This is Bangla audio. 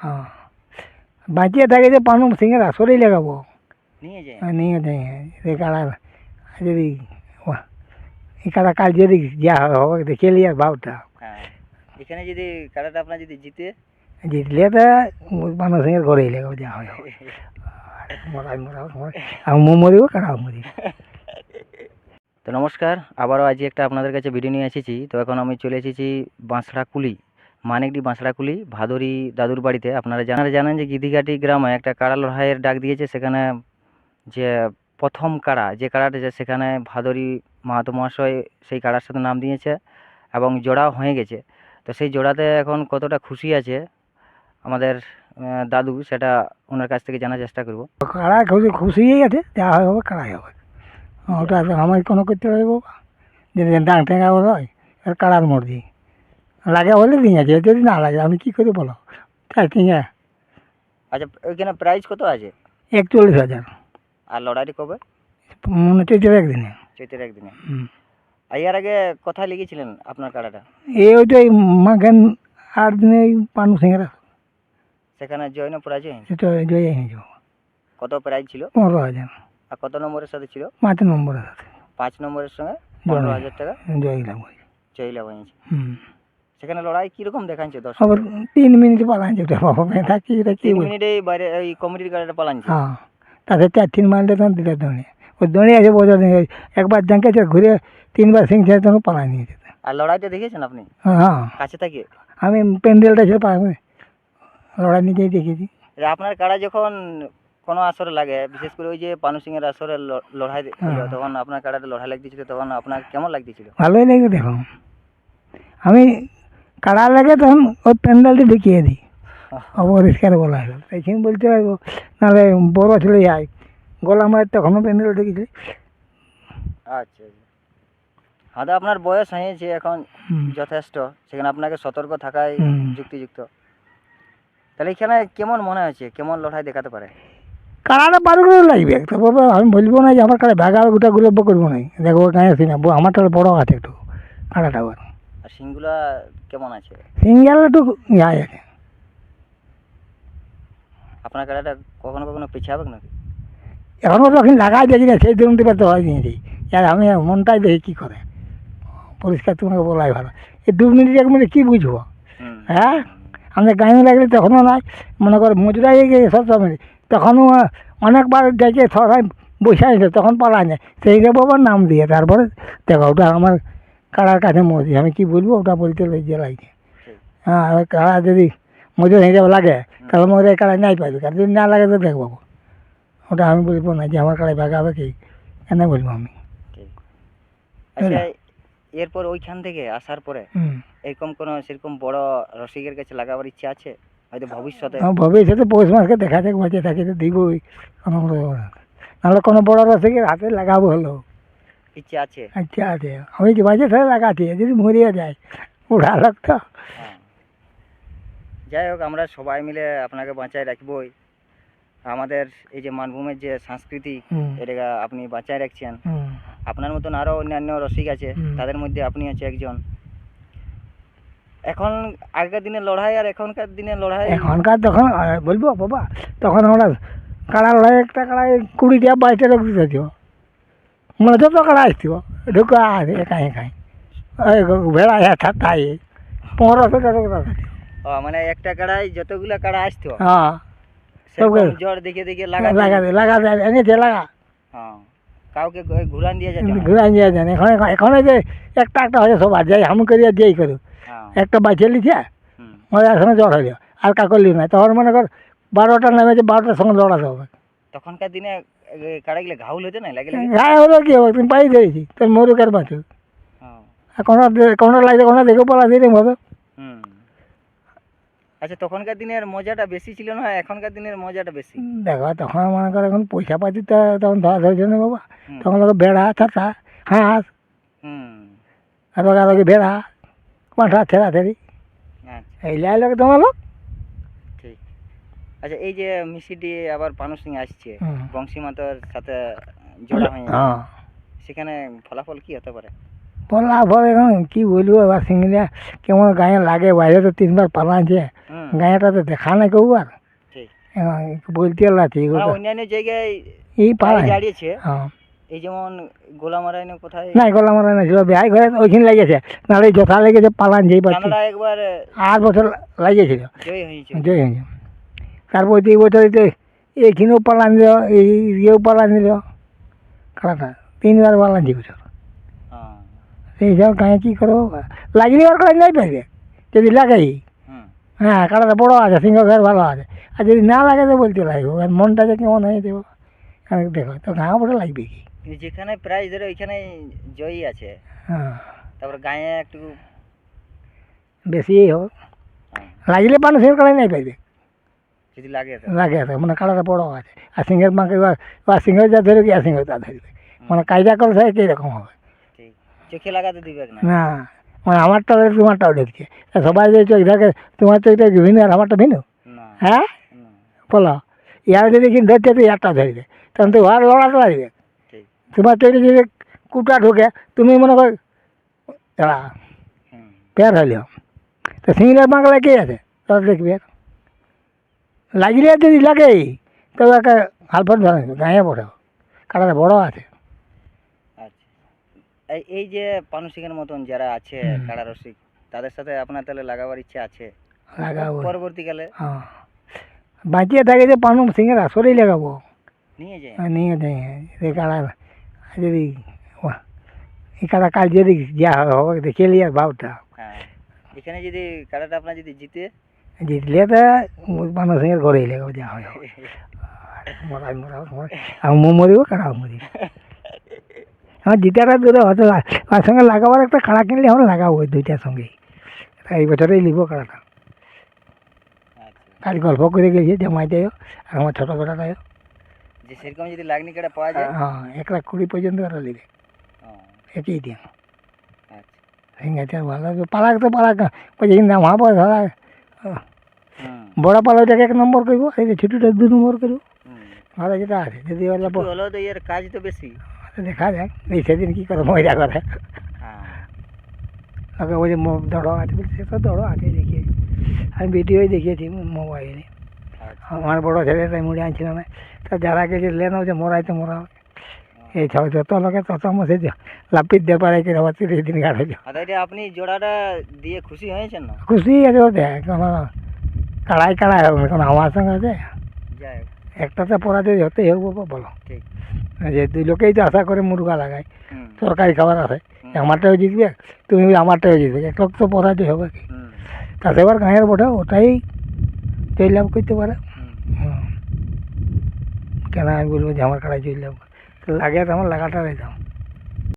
হ্যাঁ বাঁচিয়ে থাকে যে পানু সিংহের আসরেই লাগাবো নিয়ে যায় নিয়ে যাই এই কাড়া যদি এই কাড়া কাল যদি যা হবে দেখিয়ে লিয়ার ভাবটা হ্যাঁ এখানে যদি কাড়াটা আপনার যদি জিতে জিতলে তো পানু সিংহের ঘরেই লাগাবো যা হয়। মরাই মরাও আর মু মরিব কাড়াও মরিব তো নমস্কার আবারও আজ একটা আপনাদের কাছে ভিডিও নিয়ে এসেছি তো এখন আমি চলে এসেছি বাঁশড়াকুলি মানিকডি বাঁশড়াকুলি, ভাদুরি দাদুর বাড়িতে। আপনারা জানারা জানেন যে গিদিঘাটি গ্রামে একটা কাড়া লড়াইয়ের ডাক দিয়েছে, সেখানে যে প্রথম কাড়া, যে কাড়াটা যে সেখানে ভাদুরি মাহাতো মহাশয় সেই কাড়ার সাথে নাম দিয়েছে এবং জোড়াও হয়ে গেছে। তো সেই জোড়াতে এখন কতটা খুশি আছে আমাদের দাদু, সেটা ওনার কাছ থেকে জানার চেষ্টা করব। কাড়া খুশি, খুশিই আছে, যা হয় হবে, কাড়াই হবে। ওটা আমার কোনো করতে পারব যদি ডাং টেঙ্গা হয় আর কাড়ার মর্জি। লাগে বলে দিয়ে আছে যদি না লাগে আমি কী করে বলো? টিঙ্গা আচ্ছা ওইখানে প্রাইস কত আছে? একচল্লিশ হাজার। আর লড়াইটি কবে? মনে হচ্ছে একদিনে। চৈতের একদিনে। আর এর আগে কোথায় লিখেছিলেন আপনার কাড়াটা এই ওইটাই মাখান আট দিনে পানু সিংরা সেখানে জয় না পরাজয় সেটা জয় কত প্রাইজ ছিল? পনেরো হাজার। আর কত নম্বরের সাথে ছিল? পাঁচ নম্বরের সাথে। পাঁচ নম্বরের সঙ্গে পনেরো হাজার টাকা? জয় লাভ হয়েছে। জয় লাভ হয়েছে। হুম। সেখানে লড়াই কীরকম দেখাচ্ছে দশ আবার তিন মিনিট পালাচ্ছে ওটা বাবা মেয়ে থাকি এটা কি তিন মিনিটে বাইরে এই কমিটির গাড়িটা পালাচ্ছে হ্যাঁ তাদের চার তিন মাইলটা তখন দিলে দৌড়ে। ওই দৌড়ে আছে বোঝা নেই একবার জাঙ্কেছে ঘুরে তিনবার সিংছে তখন পালা নিয়ে যেতে। আর লড়াইটা দেখেছেন আপনি? হ্যাঁ কাছে থেকে? আমি প্যান্ডেলটা ছিল পাবে লড়াই নিজেই দেখেছি। আপনার কাড়া যখন কোনো আসরে লাগে বিশেষ করে ওই যে পানু সিং এর আসরে লড়াই হ্যাঁ। তখন আপনার কাড়াটা লড়াই লাগতেছিল তখন আপনার কেমন লাগতেছিল? ভালোই লাগে দেখো আমি কাড়া লাগে তখন ওই প্যান্ডেলটা ঢুকিয়ে দিই। অপরিষ্কার বলা হলো। এইখানে বলতে পারব নাহলে বড় ছেলে যায় গলা আমার তখনও প্যান্ডেল ঢুকেছি। আচ্ছা আচ্ছা। হয়তো আপনার বয়স হয়েছে এখন যথেষ্ট সেখানে আপনাকে সতর্ক থাকাই যুক্তিযুক্ত। তাহলে এখানে কেমন মনে হচ্ছে? কেমন লড়াই দেখাতে পারে? কাড়াটা বারো করে লাগবে। তো বাবা আমি বলব না যে আমার কাড়া ভাগা গোটা গুলব্য করব না। দেখব কাঁয়ে সিনা আমার তাহলে বড় আছে একটু। কাড়াটা আবার সিংগুলা কেমন আছে? সিঙ্গেল একটু ইয়া আছে। আপনার কাড়াটা কখনো কখনো পিছাবে নাকি? এখন লাগাই দেখি না সেই দিবার তো হয় নিয়েছি আর আমি মনটাই দেখি কী করে। পরিষ্কার তোমাকে বলাই ভালো। এই দু মিনিট এক মিনিট কী বুঝব। হ্যাঁ? আমাদের গাঁয়ে লাগলে তখনও নাই। মনে করে মজুরাই গিয়ে সব সময়। তখনও অনেকবার দেখে সবাই বসে আছে তখন পালা যায় সেই আবার নাম দিয়ে তারপরে দেখো ওটা আমার কাড়ার কাছে মজি আমি কি বলব? ওটা বলতে লজ্জা লাগছে হ্যাঁ কাড়া যদি মজুর হয়ে যাবে লাগে তাহলে মজুর এই কাড়া নাই পাইবে? আর যদি না লাগে তো দেখব। ওটা আমি বলব না যে আমার কাড়ায় ভাগাবে কি? কেন বলব আমি। আচ্ছা এরপর ওইখান থেকে আসার পরে এরকম কোনো সেরকম বড় রসিকের কাছে লাগাবার ইচ্ছা আছে? হয়তো ভবিষ্যতে? আমার ভবিষ্যতে পৌষ মাসকে দেখা যাক বাঁচে থাকে তো দিবই। কোনো। নাহলে কোনো বড় রসিকের হাতে লাগাবো হলো। ইচ্ছা আছে। আচ্ছা আছে। আমি কি বাজে তাহলে লাগাচ্ছি যদি মরিয়ে যায় উড়া লাগতো হ্যাঁ। যাই হোক আমরা সবাই মিলে আপনাকে বাঁচায় রাখবই। আমাদের এই যে মানভূমের যে সংস্কৃতি এটাকে আপনি বাঁচায় রাখছেন। আপনার মতন আরও অন্যান্য রসিক আছে তাদের মধ্যে আপনি হচ্ছে একজন। এখন আগেকার দিনের লড়াই আর এখনকার দিনের লড়াই এখনকার তখন বলব বাবা তখন আমরা কাড়া লড়াই একটা কাড়াই কুড়িটা বাইশটা লোক দিতে মানে আসতিব ঢুকা আছে একাই একাই ওই ভেড়া হ্যাঁ তাই পনেরোশো টাকা ও, মানে একটা কাড়াই যতগুলা কাড়া আসতো হ্যাঁ। জ্বর দেখে দেখে লাগা লাগা লাগা দে এনেছে লাগা হ্যাঁ কাউকে ঘুরান দিয়ে যেত না। ঘুরাই নিয়ে যান এখন এখন যে একটা একটা হয়ে সব যাই আমি করিয়া দিয়েই করু হ্যাঁ একটা বাইছে লিখে হুম। মজার সঙ্গে জ্বর হইল আর কাকলি নাই তখন মনে কর বারোটা নেমেছে বারোটার সঙ্গে লড়াতে হবে তখনকার দিনে কাড়াগুলো ঘাউল হতো না? লাগে গায়ে হলো কি হবে? তুমি পাই দিয়েছি তোর মরুক আর বাঁচু? হ্যাঁ। আর কোনো কোনো লাগছে কোনো দেখে পলা দিয়ে হবে আচ্ছা তখনকার দিনের মজাটা বেশি ছিল না? এখনকার দিনের মজাটা বেশি? দেখো তখন মনে করো এখন পয়সা পাতি তো তখন ধরা ধরেছে না বাবা। তখন লোক বেড়া ছাতা হাঁস আর লোকে ভেড়া পাঁঠা ছেড়া ছেড়ি এই লাই লোক তোমার লোক? আচ্ছা এই যে মিসিটি আবার পানু সিং আসছে। বংশী মাতার সাথে জোড়া হয়ে হ্যাঁ। সেখানে ফলাফল কি হতে পারে? পর এখন কি বলব এবার সিঙ্গিলা কেমন গায়ে লাগে বাইরে তো তিনবার পালাছে হুম। গায়েটা তো দেখা নাই কেউ আর ঠিক বলতে মানে অন্যান্য জায়গায় এই পালা গাড়ি দাঁড়িয়েছে। হ্যাঁ। এই যেমন গোলামারাইনে কোথায়? নাই গলা মারা না ছিল। বিহাই ঘরে ওইখানে লেগেছে নাহলে যথা লেগেছে পালান যেই পাচ্ছি একবার আট বছর লাগিয়েছিল। জয় হয়েছে। জয় হয়েছে। তারপর এই বছর তো এইখানেও পালান দিল এই ইয়েও পালান দিল খারাপটা তিনবার পালান যে বছর। হ্যাঁ। সেই সব গায়ে কী করব? লাগলে আর করে নাই পাইবে। যদি লাগাই হ্যাঁ কাটাটা বড়ো আছে সিংহ ঘর ভালো আছে। আর যদি না লাগে তো বলতে লাগবে। আর মনটা যে কেমন হয়ে দেবো। দেখো তো গাঁ বড় লাগবে কি? যেখানে প্রাইজ ধরো ওইখানে জয়ী আছে। হ্যাঁ। তারপর গায়ে একটু বেশি হোক হ্যাঁ, লাগলে মানুষের করে নাই পাইবে। যদি লাগে লাগে আছে মানে কালারটা বড় আছে। আর সিংহের মাকে বা সিংহের যা ধরবে কি আর সিংহ তা ধরবে মানে কায়দা করে থাকে কীরকম হবে। চোখে লাগাতে দিবে না। মানে আমারটা হলে তোমারটাও দেখছে। সবাই যে চোখ থাকে তোমার চোখটা ভিন্ন আর আমারটা ভিন্ন? হ্যাঁ? বলো। ইয়ার যদি কিন্তু ধরছে তো ইয়ারটা ধরবে। তখন তো আর লড়াতে লাগবে তোমার চোখে যদি কুটা ঢুকে তুমি মনে কর পেয়ার হইলেও তো সিংহের বাংলা কে আছে? তোরা দেখবি। আর। লাগলে যদি লাগে তবে একটা হালফান ধরে গায়ে পড়ে কাটাটা বড় আছে। আচ্ছা। এই যে পানুসিকের মতন যারা আছে হুম। কাড়া রসিক তাদের সাথে আপনার তাহলে লাগাবার ইচ্ছা আছে? লাগাবো। পরবর্তীকালে? হ্যাঁ বাঁচিয়ে থাকে যে পানু সিংহের আসরেই লাগাবো। নিয়ে যায়? আর নিয়ে দেয় এই কাড়া যদি এই কাড়া কাল যদি যা হবে দেখে লিয়ে ভাবটা। হ্যাঁ। এখানে যদি কাড়াটা আপনার যদি জিতে জিতলে তো পানু সিংহের ঘরেই লাগাবো যা হয় মরাই মরা আর মু মরিব কাড়াও মরিব? আমার জিতাটা দূরে হয়তো লা- তার সঙ্গে লাগাবার একটা কাড়া কিনলে আমরা লাগাবো ওই দুইটার সঙ্গে এই বছরেই নিব কাড়াটা। আচ্ছা। কাল গল্প করে গেছি জামাইটাও আর আমার ছোটো বেটাটাও যে সেরকম যদি লাগনি কাড়া পাওয়া যায়? হ্যাঁ এক লাখ কুড়ি পর্যন্ত ওরা নেবে একই দিন। আচ্ছা। ভালো পালাক তো পালাক কিন্তু আমার ধরা বড় পালাটাকে এক নম্বর করব এই যে ছোটোটা দু নম্বর করব হুম। যেটা আছে যদি একটু তো এর কাজ তো বেশি। দেখা যাক এই সেদিন কী করে মজা করে। হ্যাঁ। ওকে বলছে মো- দড়ো আছে। বলছে সে তো দড়ো আছে দেখি। আমি ভিডিওই দেখিয়েছি মোবাইলে। আচ্ছা। আমার বড় ছেলে তাই মুড়ে আনছিল না। তা যারা গেছে লেন যে মরাইতে মরা এই সব যত লোকে তত মসে লাপিত দিয়ে পারে কি আবার তিরিশ দিন আর এটা আপনি জোড়াটা দিয়ে খুশি হয়েছেন না? খুশি আছে কোনো কাড়াই কাড়াই হবে না কোনো আমার সঙ্গে আছে একটাতে পড়া যদি হতেই হোক বাবা বলো যে দুই লোকেই তো আশা করে মুরগা লাগায়। সরকারি খাবার আছে। আমারটাও জিতবে তুমি আমারটাও জিতবে। এক লোক তো পড়াতে হবে কি? তাতে এবার গাঁয়ের বটে ওটাই চল লাভ করতে পারে। কেন আমি বলব যে আমার কাড়াই চল লাভ লাগে তো আমার লাগাটা রেখে